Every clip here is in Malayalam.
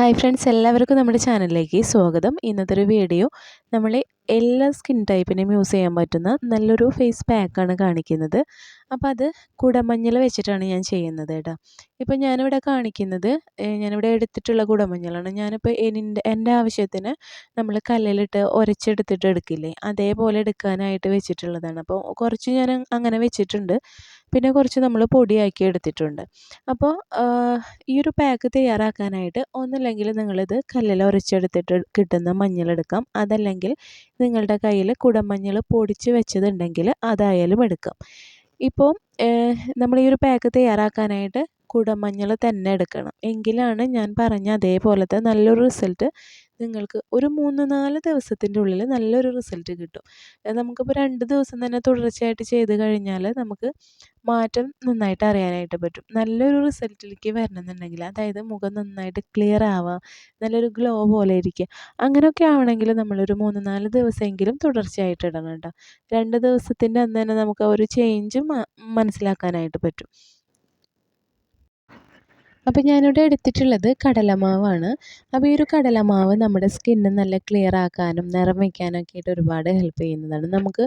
ഹായ് ഫ്രണ്ട്സ് എല്ലാവർക്കും നമ്മുടെ ചാനലിലേക്ക് സ്വാഗതം. ഇന്നത്തെ ഒരു വീഡിയോ നമ്മൾ എല്ലാ സ്കിൻ ടൈപ്പിനും യൂസ് ചെയ്യാൻ പറ്റുന്ന നല്ലൊരു ഫേസ് പാക്കാണ് കാണിക്കുന്നത്. അപ്പോൾ അത് കുടമഞ്ഞൾ വെച്ചിട്ടാണ് ഞാൻ ചെയ്യുന്നത് കേട്ടോ. ഇപ്പോൾ ഞാനിവിടെ കാണിക്കുന്നത് ഞാനിവിടെ എടുത്തിട്ടുള്ള കുടമഞ്ഞളാണ് ഞാനിപ്പോൾ എന്റെ എന്റെ ആവശ്യത്തിന് നമ്മൾ കല്ലിലിട്ട് ഉരച്ചെടുത്തിട്ട് എടുക്കില്ലേ? അതേപോലെ എടുക്കാനായിട്ട് വെച്ചിട്ടുള്ളതാണ്. അപ്പോൾ കുറച്ച് ഞാൻ അങ്ങനെ വെച്ചിട്ടുണ്ട്. പിന്നെ കുറച്ച് നമ്മൾ പൊടിയാക്കി എടുത്തിട്ടുണ്ട്. അപ്പോൾ ഈ ഒരു പാക്ക് തയ്യാറാക്കാനായിട്ട് ഒന്നല്ലെങ്കിൽ നിങ്ങളിത് കല്ലിൽ ഉരച്ചെടുത്തിട്ട് കിട്ടുന്ന മഞ്ഞളെടുക്കാം അതല്ലെങ്കിൽ നിങ്ങളുടെ കയ്യിൽ കുടമഞ്ഞൾ പൊടിച്ച് വെച്ചതുണ്ടെങ്കിൽ അതായാലും എടുക്കാം. ഇപ്പോൾ നമ്മൾ ഈ ഒരു പാക്ക് തയ്യാറാക്കാനായിട്ട് കുടമഞ്ഞൾ തന്നെ എടുക്കണം. എങ്കിലാണ് ഞാൻ പറഞ്ഞ അതേപോലത്തെ നല്ലൊരു റിസൾട്ട് നിങ്ങൾക്ക് ഒരു മൂന്ന് നാല് ദിവസത്തിന്റെ ഉള്ളിൽ നല്ലൊരു റിസൾട്ട് കിട്ടും. നമുക്കിപ്പോൾ രണ്ട് ദിവസം തന്നെ തുടർച്ചയായിട്ട് ചെയ്ത് കഴിഞ്ഞാൽ നമുക്ക് മാറ്റം നന്നായിട്ട് അറിയാനായിട്ട് പറ്റും. നല്ലൊരു റിസൾട്ടിലേക്ക് വരണമെന്നുണ്ടെങ്കിൽ അതായത് മുഖം നന്നായിട്ട് ക്ലിയർ ആവുക നല്ലൊരു ഗ്ലോ പോലെ ഇരിക്കുക അങ്ങനെയൊക്കെ ആവണമെങ്കിൽ നമ്മളൊരു മൂന്ന് നാല് ദിവസമെങ്കിലും തുടർച്ചയായിട്ട് ഇടണം കേട്ടോ. രണ്ട് ദിവസത്തിന്റെ അന്ന് തന്നെ നമുക്ക് ഒരു ചേഞ്ച് മനസ്സിലാക്കാനായിട്ട് പറ്റും. അപ്പോൾ ഞാനിവിടെ എടുത്തിട്ടുള്ളത് കടലമാവാണ്. അപ്പോൾ ഈ ഒരു കടലമാവ് നമ്മുടെ സ്കിന്ന് നല്ല ക്ലിയർ ആക്കാനും നിറം വയ്ക്കാനൊക്കെ ആയിട്ട് ഒരുപാട് ഹെൽപ്പ് ചെയ്യുന്നതാണ്. നമുക്ക്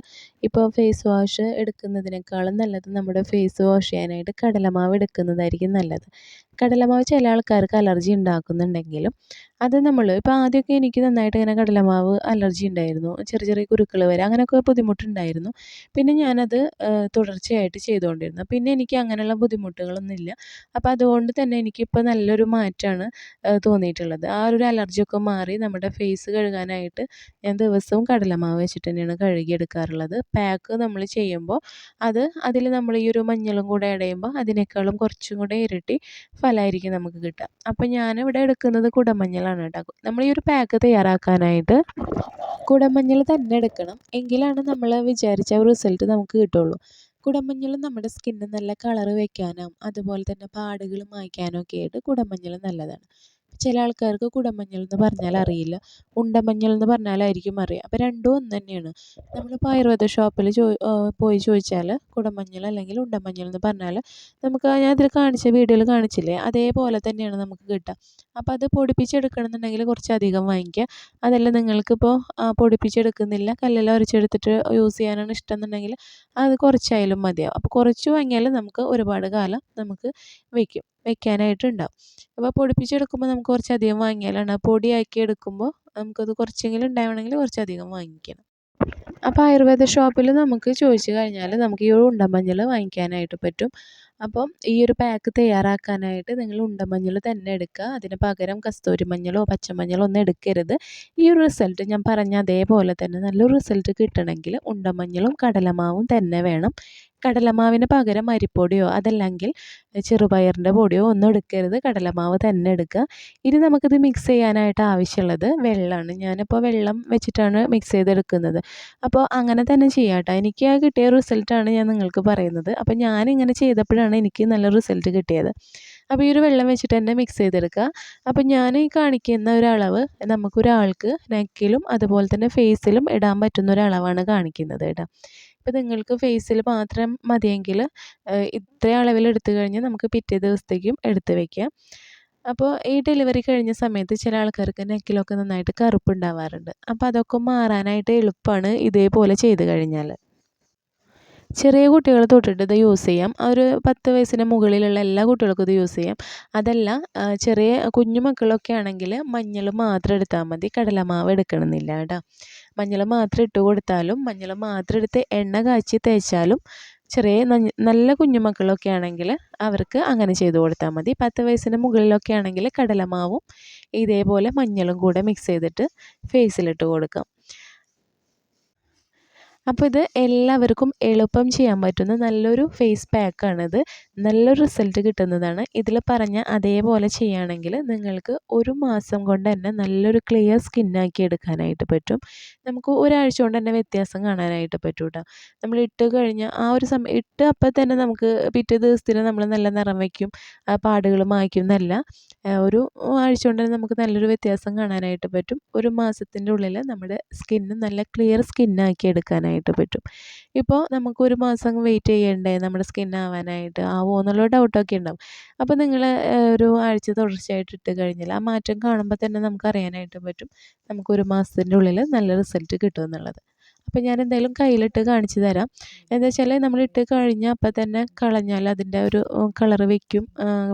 ഇപ്പോൾ ഫേസ് വാഷ് എടുക്കുന്നതിനേക്കാളും നല്ലത് നമ്മുടെ ഫേസ് വാഷ് ചെയ്യാനായിട്ട് കടലമാവ് എടുക്കുന്നതായിരിക്കും നല്ലത്. കടലമാവ് ചില ആൾക്കാർക്ക് അലർജി ഉണ്ടാക്കുന്നുണ്ടെങ്കിലും അത് നമ്മൾ ഇപ്പോൾ ആദ്യമൊക്കെ എനിക്ക് നന്നായിട്ട് ഇങ്ങനെ കടലമാവ് അലർജി ഉണ്ടായിരുന്നു. ചെറിയ ചെറിയ കുരുക്കൾ വരെ അങ്ങനെയൊക്കെ ബുദ്ധിമുട്ടുണ്ടായിരുന്നു. പിന്നെ ഞാനത് തുടർച്ചയായിട്ട് ചെയ്തുകൊണ്ടിരുന്നു. പിന്നെ എനിക്ക് അങ്ങനെയുള്ള ബുദ്ധിമുട്ടുകളൊന്നുമില്ല അപ്പോൾ അതുകൊണ്ട് തന്നെ എനിക്കിപ്പോൾ നല്ലൊരു മാറ്റമാണ് തോന്നിയിട്ടുള്ളത്. ആ ഒരു അലർജിയൊക്കെ മാറി നമ്മുടെ ഫേസ് കഴുകാനായിട്ട് ഞാൻ ദിവസവും കടലമാവ് വെച്ചിട്ട് തന്നെയാണ് കഴുകിയെടുക്കാറുള്ളത്. പാക്ക് നമ്മൾ ചെയ്യുമ്പോൾ അത് അതിൽ നമ്മൾ ഈ ഒരു മഞ്ഞളും കൂടെ ഇടയുമ്പോൾ അതിനേക്കാളും കുറച്ചും കൂടെ ഇരട്ടി ഫലമായിരിക്കും നമുക്ക് കിട്ടുക. അപ്പോൾ ഞാനിവിടെ എടുക്കുന്നത് കുടമഞ്ഞളാണ് കേട്ടോ. നമ്മൾ ഈ ഒരു പാക്ക് തയ്യാറാക്കാനായിട്ട് കുടമഞ്ഞൾ തന്നെ എടുക്കണം. എങ്കിലാണ് നമ്മൾ വിചാരിച്ച റിസൾട്ട് നമുക്ക് കിട്ടുള്ളൂ. കുടമഞ്ഞൾ നമ്മുടെ സ്കിന്നിന് നല്ല കളർ വയ്ക്കാനും അതുപോലെ തന്നെ പാടുകൾ മായ്ക്കാനും ഒക്കെ ആയിട്ട് കുടമഞ്ഞൾ നല്ലതാണ്. ചില ആൾക്കാർക്ക് കുടമഞ്ഞൾ എന്ന് പറഞ്ഞാൽ അറിയില്ല. ഉണ്ടമഞ്ഞൾ എന്ന് പറഞ്ഞാലായിരിക്കും അറിയാം. അപ്പോൾ രണ്ടും ഒന്ന് തന്നെയാണ്. നമ്മളിപ്പോൾ ആയുർവേദ ഷോപ്പിൽ പോയി ചോദിച്ചാൽ കുടമഞ്ഞൾ അല്ലെങ്കിൽ ഉണ്ടമഞ്ഞൾ എന്ന് പറഞ്ഞാൽ നമുക്ക് ഞാൻ ഇതിൽ കാണിച്ച വീഡിയോയിൽ കാണിച്ചില്ലേ? അതേപോലെ തന്നെയാണ് നമുക്ക് കിട്ടുക. അപ്പോൾ അത് പൊടിപ്പിച്ചെടുക്കണമെന്നുണ്ടെങ്കിൽ കുറച്ചധികം വാങ്ങിക്കുക. അതല്ല നിങ്ങൾക്കിപ്പോൾ പൊടിപ്പിച്ചെടുക്കുന്നില്ല. കല്ലെല്ലാം ഉരച്ചെടുത്തിട്ട് യൂസ് ചെയ്യാനാണ് ഇഷ്ടം എന്നുണ്ടെങ്കിൽ അത് കുറച്ചായാലും മതിയാവും. അപ്പോൾ കുറച്ച് വാങ്ങിയാൽ നമുക്ക് ഒരുപാട് കാലം നമുക്ക് വയ്ക്കും. വെക്കാനായിട്ടുണ്ടാവും. അപ്പോൾ പൊടിപ്പിച്ചെടുക്കുമ്പോൾ നമുക്ക് കുറച്ചധികം വാങ്ങിയാലാണ്. പൊടിയാക്കി എടുക്കുമ്പോൾ നമുക്കത് കുറച്ചെങ്കിലും ഉണ്ടാവണമെങ്കിൽ കുറച്ചധികം വാങ്ങിക്കണം. അപ്പോൾ ആയുർവേദ ഷോപ്പിൽ നമുക്ക് ചോദിച്ചു കഴിഞ്ഞാൽ നമുക്ക് ഈ ഒരു ഉണ്ടമഞ്ഞൾ വാങ്ങിക്കാനായിട്ട് പറ്റും. അപ്പം ഈ ഒരു പാക്ക് തയ്യാറാക്കാനായിട്ട് നിങ്ങൾ ഉണ്ടമഞ്ഞൾ തന്നെ എടുക്കുക. അതിന് പകരം കസ്തൂരി മഞ്ഞളോ പച്ചമഞ്ഞളോ ഒന്നും എടുക്കരുത്. ഈ ഒരു റിസൾട്ട് ഞാൻ പറഞ്ഞ അതേപോലെ തന്നെ നല്ലൊരു റിസൾട്ട് കിട്ടണമെങ്കിൽ ഉണ്ടമഞ്ഞളും കടലമാവും തന്നെ വേണം. കടലമാവിന് പകരം അരിപ്പൊടിയോ അതല്ലെങ്കിൽ ചെറുപയറിന്റെ പൊടിയോ ഒന്നും എടുക്കരുത്. കടലമാവ് തന്നെ എടുക്കുക. ഇനി നമുക്കിത് മിക്സ് ചെയ്യാനായിട്ട് ആവശ്യമുള്ളത് വെള്ളമാണ്. ഞാനിപ്പോൾ വെള്ളം വെച്ചിട്ടാണ് മിക്സ് ചെയ്തെടുക്കുന്നത്. അപ്പോൾ അങ്ങനെ തന്നെ ചെയ്യാം കേട്ടോ. എനിക്ക് ആ കിട്ടിയ റിസൾട്ടാണ് ഞാൻ നിങ്ങൾക്ക് പറയുന്നത്. അപ്പോൾ ഞാനിങ്ങനെ ചെയ്തപ്പോഴാണ് എനിക്ക് നല്ല റിസൾട്ട് കിട്ടിയത്. അപ്പോൾ ഈ ഒരു വെള്ളം വെച്ചിട്ട് തന്നെ മിക്സ് ചെയ്തെടുക്കുക. അപ്പോൾ ഞാൻ ഈ കാണിക്കുന്ന ഒരളവ് നമുക്കൊരാൾക്ക് നെക്കിലും അതുപോലെ തന്നെ ഫേസിലും ഇടാൻ പറ്റുന്ന ഒരളവാണ് കാണിക്കുന്നത് കേട്ടോ. ഇപ്പോൾ നിങ്ങൾക്ക് ഫേസിൽ മാത്രം മതിയെങ്കിൽ ഇത്ര അളവിൽ എടുത്തു കഴിഞ്ഞാൽ നമുക്ക് പിറ്റേ ദിവസത്തേക്കും എടുത്ത് വയ്ക്കാം അപ്പോൾ ഈ ഡെലിവറി കഴിഞ്ഞ സമയത്ത് ചില ആൾക്കാർക്ക് നെക്കിലൊക്കെ നന്നായിട്ട് കറുപ്പ് ഉണ്ടാവാറുണ്ട്. അപ്പോൾ അതൊക്കെ മാറാനായിട്ട് എളുപ്പമാണ് ഇതേപോലെ ചെയ്ത് കഴിഞ്ഞാൽ ചെറിയ കുട്ടികൾ തൊട്ടിട്ട് ഇത് യൂസ് ചെയ്യാം. ഒരു പത്ത് വയസ്സിന് മുകളിലുള്ള എല്ലാ കുട്ടികൾക്കും ഇത് യൂസ് ചെയ്യാം. അതല്ല ചെറിയ കുഞ്ഞുമക്കളൊക്കെ ആണെങ്കിൽ മഞ്ഞൾ മാത്രം എടുത്താൽ മതി. കടലമാവ് എടുക്കണമെന്നില്ല കേട്ടോ. മഞ്ഞൾ മാത്രം ഇട്ട് കൊടുത്താലും മഞ്ഞൾ മാത്രം എടുത്ത് എണ്ണ കാച്ചി തേച്ചാലും ചെറിയ നല്ല കുഞ്ഞുമക്കളൊക്കെ ആണെങ്കിൽ അവർക്ക് അങ്ങനെ ചെയ്ത് കൊടുത്താൽ മതി. പത്ത് വയസ്സിന് മുകളിലൊക്കെ ആണെങ്കിൽ കടലമാവും ഇതേപോലെ മഞ്ഞളും കൂടെ മിക്സ് ചെയ്തിട്ട് ഫേസിലിട്ട് കൊടുക്കാം. അപ്പോൾ ഇത് എല്ലാവർക്കും എളുപ്പം ചെയ്യാൻ പറ്റുന്ന നല്ലൊരു ഫേസ് പാക്കാണിത് നല്ലൊരു റിസൾട്ട് കിട്ടുന്നതാണ്. ഇതിൽ പറഞ്ഞ അതേപോലെ ചെയ്യുകയാണെങ്കിൽ നിങ്ങൾക്ക് ഒരു മാസം കൊണ്ട് തന്നെ നല്ലൊരു ക്ലിയർ സ്കിന്നാക്കി എടുക്കാനായിട്ട് പറ്റും. നമുക്ക് ഒരാഴ്ച കൊണ്ട് തന്നെ വ്യത്യാസം കാണാനായിട്ട് പറ്റും കേട്ടോ നമ്മൾ ഇട്ട് കഴിഞ്ഞാൽ ആ ഒരു സമയം ഇട്ട് അപ്പം തന്നെ നമുക്ക് പിറ്റേ ദിവസത്തിന് നമ്മൾ നല്ല നിറം വയ്ക്കും പാടുകൾ മായ്ക്കും എന്നല്ല. ഒരു ആഴ്ച കൊണ്ട് തന്നെ നമുക്ക് നല്ലൊരു വ്യത്യാസം കാണാനായിട്ട് പറ്റും. ഒരു മാസത്തിന്റെ ഉള്ളിൽ നമ്മുടെ സ്കിന്ന് നല്ല ക്ലിയർ സ്കിന്നാക്കി എടുക്കാനായിട്ട് കാണാനായിട്ട് പറ്റും. ഇപ്പോൾ നമുക്ക് ഒരു മാസം വെയിറ്റ് ചെയ്യണ്ടേ? നമ്മുടെ സ്കിൻ ആവാനായിട്ട്. ആവുമോ എന്നുള്ള ഡൗട്ടൊക്കെ ഉണ്ടാവും. അപ്പോൾ നിങ്ങൾ ഒരു ആഴ്ച തുടർച്ചയായിട്ട് ഇട്ട് കഴിഞ്ഞാൽ ആ മാറ്റം കാണുമ്പോൾ തന്നെ നമുക്ക് അറിയാനായിട്ട് പറ്റും. നമുക്കൊരു മാസത്തിന്റെ ഉള്ളിൽ നല്ല റിസൾട്ട് കിട്ടും എന്നുള്ളത്. അപ്പോൾ ഞാൻ എന്തായാലും കയ്യിലിട്ട് കാണിച്ചു തരാം. എന്താ വെച്ചാൽ നമ്മൾ ഇട്ട് കഴിഞ്ഞാൽ അപ്പോൾ തന്നെ കളഞ്ഞാൽ അതിന്റെ ഒരു കളർ വെക്കും.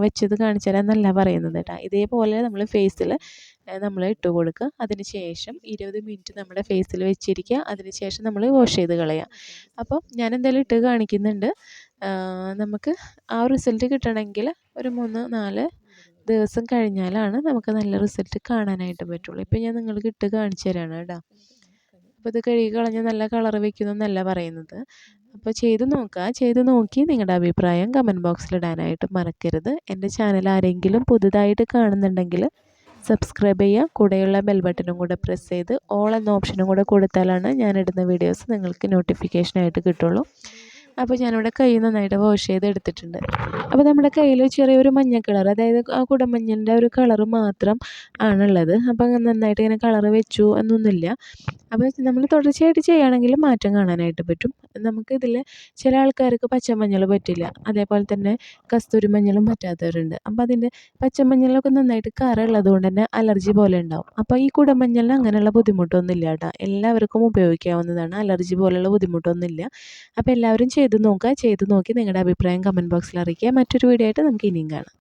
വെച്ചത് കാണിച്ചു തരാം എന്നല്ല പറയുന്നത് കേട്ടോ. ഇതേപോലെ നമ്മൾ ഫേസിൽ നമ്മൾ ഇട്ട് കൊടുക്കുക അതിന് ശേഷം ഇരുപത് മിനിറ്റ് നമ്മുടെ ഫേസിൽ വെച്ചിരിക്കുക അതിന് ശേഷം നമ്മൾ വാഷ് ചെയ്ത് കളയുക അപ്പോൾ ഞാൻ എന്തായാലും ഇട്ട് കാണിക്കുന്നുണ്ട്. നമുക്ക് ആ റിസൾട്ട് കിട്ടണമെങ്കിൽ ഒരു മൂന്ന് നാല് ദിവസം കഴിഞ്ഞാലാണ് നമുക്ക് നല്ല റിസൾട്ട് കാണാനായിട്ട് പറ്റുള്ളൂ. ഇപ്പം ഞാൻ നിങ്ങൾക്ക് ഇട്ട് കാണിച്ചു തരാണ് കേട്ടോ. അപ്പോൾ ഇത് കഴുകി കളഞ്ഞ് നല്ല കളർ എന്നല്ല പറയുന്നത്. അപ്പോൾ ചെയ്ത് നോക്കുക ചെയ്ത് നോക്കി നിങ്ങളുടെ അഭിപ്രായം കമന്റ് ബോക്സിൽ ഇടാനായിട്ട് മറക്കരുത്. എന്റെ ചാനൽ ആരെങ്കിലും പുതുതായിട്ട് കാണുന്നുണ്ടെങ്കിൽ സബ്സ്ക്രൈബ് ചെയ്യുക. കൂടെയുള്ള ബെൽ ബട്ടണും കൂടെ പ്രസ് ചെയ്ത് ഓൾ എന്ന ഓപ്ഷനും കൂടെ കൊടുത്താലാണ് ഞാനിടുന്ന വീഡിയോസ് നിങ്ങൾക്ക് നോട്ടിഫിക്കേഷനായിട്ട് കിട്ടുള്ളൂ. അപ്പോൾ ഞാനിവിടെ കൈ നന്നായിട്ട് വാഷ് ചെയ്ത് എടുത്തിട്ടുണ്ട്. അപ്പോൾ നമ്മുടെ കയ്യിൽ ചെറിയൊരു മഞ്ഞ കളർ അതായത് ആ കുടമഞ്ഞന്റെ ഒരു കളർ മാത്രം ആണുള്ളത്. അപ്പോൾ നന്നായിട്ട് ഇങ്ങനെ കളർ വെച്ചു എന്നൊന്നുമില്ല. അപ്പോൾ നമ്മൾ തുടർച്ചയായിട്ട് ചെയ്യുകയാണെങ്കിൽ മാറ്റം കാണാനായിട്ട് പറ്റും. നമുക്കിതിൽ ചില ആൾക്കാർക്ക് പച്ചമഞ്ഞൾ പറ്റില്ല. അതേപോലെ തന്നെ കസ്തൂരി മഞ്ഞളും പറ്റാത്തവരുണ്ട്. അപ്പോൾ അതിന്റെ പച്ചമഞ്ഞളൊക്കെ നന്നായിട്ട് കറുള്ളത് കൊണ്ട് തന്നെ അലർജി പോലെ ഉണ്ടാവും. അപ്പോൾ ഈ കുടമഞ്ഞളിന് അങ്ങനെയുള്ള ബുദ്ധിമുട്ടൊന്നുമില്ല കേട്ടോ. എല്ലാവർക്കും ഉപയോഗിക്കാവുന്നതാണ്. അലർജി പോലെയുള്ള ബുദ്ധിമുട്ടൊന്നുമില്ല. അപ്പോൾ എല്ലാവരും ചെയ്ത് നോക്കുക. ചെയ്ത് നോക്കി നിങ്ങളുടെ അഭിപ്രായം കമന്റ് ബോക്സിൽ അറിയിക്കുക. മറ്റൊരു വീഡിയോ ആയിട്ട് നമുക്ക് ഇനിയും കാണാം.